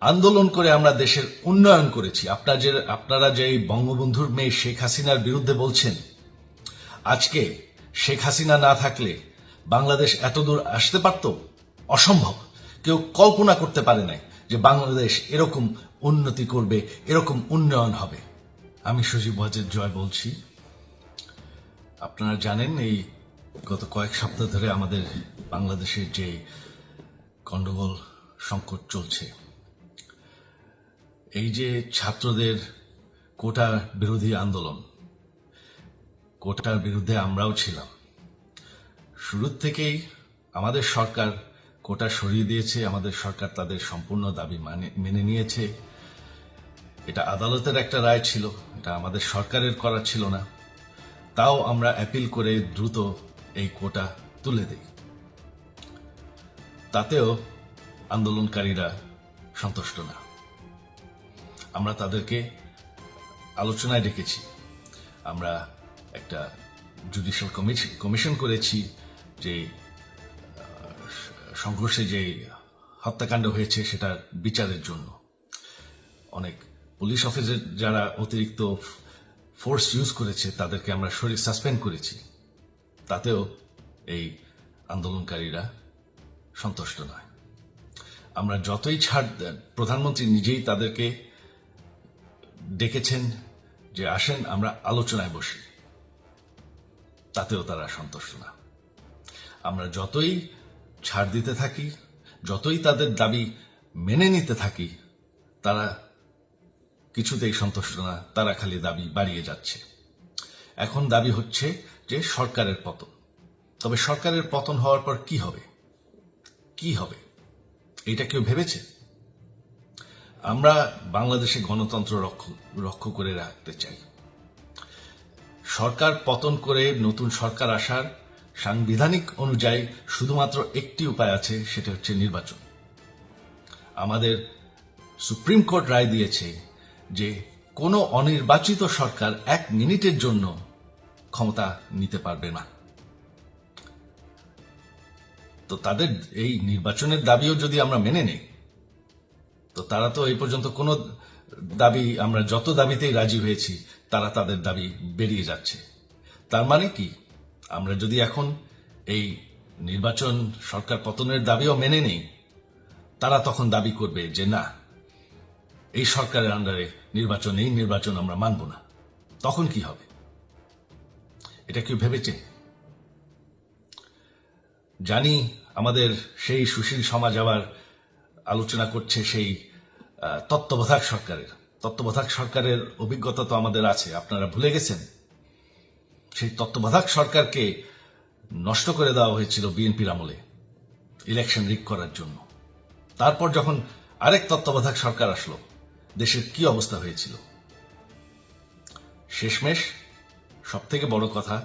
আন্দোলন করে আমরা দেশের উন্নয়ন করেছি। আপনারা যে আপনারা যে বঙ্গবন্ধুর মেয়ে শেখ হাসিনার বিরুদ্ধে বলছেন, আজকে শেখ হাসিনা না থাকলে বাংলাদেশ এতদূর আসতে পারত? অসম্ভব। কেউ কল্পনা করতে পারে নাই যে বাংলাদেশ এরকম উন্নতি করবে, এরকম উন্নয়ন হবে। আমি সজীব ওয়াজেদ জয় বলছি। আপনারা জানেন এই গত কয়েক সপ্তাহ ধরে আমাদের বাংলাদেশের যে গন্ডগোল সংকট চলছে এই যে ছাত্রদের কোটা বিরোধী আন্দোলন কোটার বিরুদ্ধে আমরাও ছিলাম। শুরুর থেকেই আমাদের সরকার কোটা সরিয়ে দিয়েছে, আমাদের সরকার তাদের সম্পূর্ণ দাবি মানে মেনে নিয়েছে। এটা আদালতের একটা রায় ছিল, এটা আমাদের সরকারের করা ছিল না। তাও আমরা অ্যাপিল করে দ্রুত এই কোটা তুলে দিই। তাতেও আন্দোলনকারীরা সন্তুষ্ট না। আমরা তাদেরকে আলোচনায় ডেকেছি। আমরা একটা জুডিশিয়াল কমিশন করেছি যে সংঘর্ষে যে হত্যাকাণ্ড হয়েছে সেটার বিচারের জন্য। অনেক পুলিশ অফিসার যারা অতিরিক্ত ফোর্স ইউজ করেছে, তাদেরকে আমরা শরীর সাসপেন্ড করেছি। তাতেও এই আন্দোলনকারীরা সন্তুষ্ট নয়। আমরা যতই ছাড় প্রধানমন্ত্রী নিজেই তাদেরকে ডেকেছেন যে আসেন, আমরা আলোচনায় বসি। তাতেও তারা সন্তুষ্ট না। আমরা যতই ছাড় দিতে থাকি, যতই তাদের দাবি মেনে নিতে থাকি, তারা কিছুতেই সন্তুষ্ট না, তারা খালি দাবি বাড়িয়ে যাচ্ছে। এখন দাবি হচ্ছে যে সরকারের পতন। তবে সরকারের পতন হওয়ার পর কি হবে? কি হবে? এটা কেউ ভেবেছে? আমরা বাংলাদেশে গণতন্ত্র রক্ষ করে রাখতে চাই। সরকার পতন করে নতুন সরকার আসার সাংবিধানিক অনুযায়ী শুধুমাত্র একটি উপায় আছে, সেটা হচ্ছে নির্বাচন। আমাদের সুপ্রিম কোর্ট রায় দিয়েছে যে কোনো অনির্বাচিত সরকার এক মিনিটের জন্য ক্ষমতা নিতে পারবে না। তো তাদের এই নির্বাচনের দাবিও যদি আমরা মেনে নেই তো তারা তো এই পর্যন্ত কোনো দাবি, আমরা যত দাবিতেই রাজি হয়েছি, তারা তাদের দাবি বেরিয়ে যাচ্ছে। তার মানে কি? আমরা যদি এখন এই নির্বাচন সরকার পতনের দাবিও মেনে নেই, তারা তখন দাবি করবে যে না, এই সরকারের আন্ডারে নির্বাচন, এই নির্বাচন আমরা মানব না। তখন কি হবে? এটা কেউ ভেবেছে? জানি আমাদের সেই সুশীল সমাজ আবার আলোচনা করছে সেই তত্ত্বাবধায়ক সরকারের। তত্ত্বাবধায়ক সরকারের অভিজ্ঞতা তো আমাদের আছে, আপনারা ভুলে গেছেন। সেই তত্ত্বাবধায়ক সরকারকে নষ্ট করে দেওয়া হয়েছিল বিএনপির আমলে ইলেকশন রিক করার জন্য। তারপর যখন আরেক তত্ত্বাবধায়ক সরকার আসলো, দেশের কি অবস্থা হয়েছিল? শেষমেশ সব থেকে বড় কথা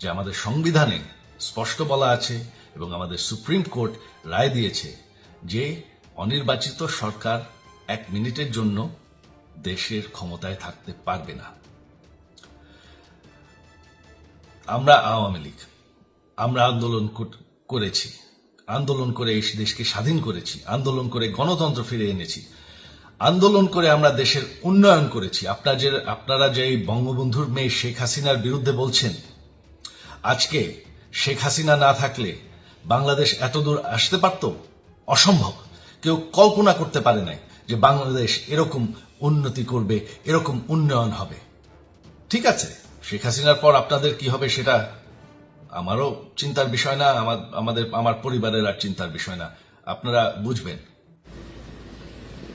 যে আমাদের সংবিধানে স্পষ্ট বলা আছে এবং আমাদের সুপ্রিম কোর্ট রায় দিয়েছে যে অনির্বাচিত সরকার এক মিনিটের জন্য দেশের ক্ষমতায় থাকতে পারবে না। আমরা আওয়ামী লীগ, আমরা আন্দোলন করেছি। আন্দোলন করে এই দেশকে স্বাধীন করেছি। আন্দোলন করে গণতন্ত্র ফিরে এনেছি। আন্দোলন করে আমরা দেশের উন্নয়ন করেছি। আপনারা যে আপনারা যে বঙ্গবন্ধুর মেয়ে শেখ হাসিনার বিরুদ্ধে বলছেন, আজকে শেখ হাসিনা না থাকলে বাংলাদেশ এতদূর আসতে পারত? অসম্ভব। কেউ কল্পনা করতে পারে নাই। যে বাংলাদেশ এরকম উন্নতি করবে, এরকম উন্নয়ন হবে। ঠিক আছে, শেখ হাসিনার পর আপনাদের কি হবে সেটা আমারও চিন্তার বিষয় না, আমার, আমাদের, আমার পরিবারের আর চিন্তার বিষয় না। আপনারা বুঝবেন।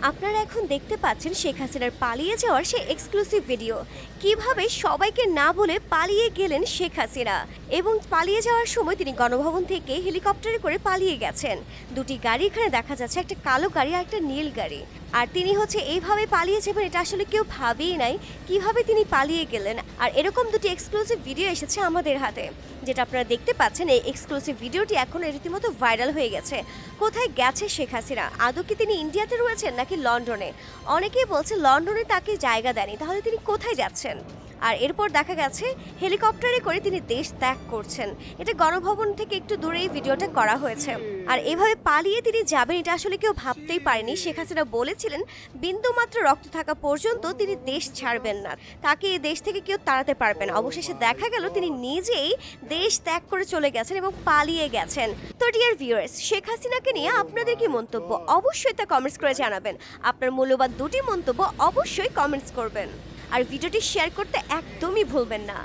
আপনারা এখন দেখতে পাচ্ছেন শেখ হাসিনার পালিয়ে যাওয়ার সে এক্সক্লুসিভ ভিডিও কীভাবে সবাইকে না বলে পালিয়ে গেলেন শেখ হাসিনা? এবং পালিয়ে যাওয়ার সময় তিনি গণভবন থেকে হেলিকপ্টারে করে পালিয়ে গেছেন। দুটি গাড়ি এখানে দেখা যাচ্ছে, একটা কালো গাড়ি আর একটা নীল গাড়ি। আর তিনি হচ্ছে এইভাবে পালিয়ে যাবেন, এটা আসলে কেউ ভাবেই নাই কীভাবে তিনি পালিয়ে গেলেন। আর এরকম দুটি এক্সক্লুসিভ ভিডিও এসেছে আমাদের হাতে, যেটা আপনারা দেখতে পাচ্ছেন। এই এক্সক্লুসিভ ভিডিওটি এখন রীতিমতো ভাইরাল হয়ে গেছে। কোথায় গেছে শেখ হাসিনা? আদৌ কি তিনি ইন্ডিয়াতে রয়েছেন নাকি নাকি লন্ডনে? অনেকেই বলছে লন্ডনে তাকে জায়গা দেয়নি। তাহলে তিনি কোথায় যাচ্ছেন? আর এরপর দেখা গেছে হেলিকপ্টারে করে তিনি দেশ ত্যাগ করছেন। এটা গণভবন থেকে একটু দূরেই ভিডিওটা করা হয়েছে। আর এভাবে পালিয়ে তিনি যাবেন, এটা আসলে কেউ ভাবতেই পারেনি। শেখ হাসিনা বলেছিলেন, বিন্দুমাত্র রক্ত থাকা পর্যন্ত তিনি দেশ ছাড়বেন না। তাকে এই দেশ থেকে কেউ তাড়াতে পারবে না। অবশেষে দেখা গেল তিনি নিজেই দেশ ত্যাগ করে চলে গেছেন এবং পালিয়ে গেছেন। তো ডিয়ার ভিউয়ার্স শেখ হাসিনাকে নিয়ে আপনাদের কি মন্তব্য? অবশ্যই তা কমেন্টস করে জানাবেন। আপনার মূল্যবান দুটি মন্তব্য অবশ্যই কমেন্টস করবেন। আর ভিডিওটি শেয়ার করতে একদমই ভুলবেন না।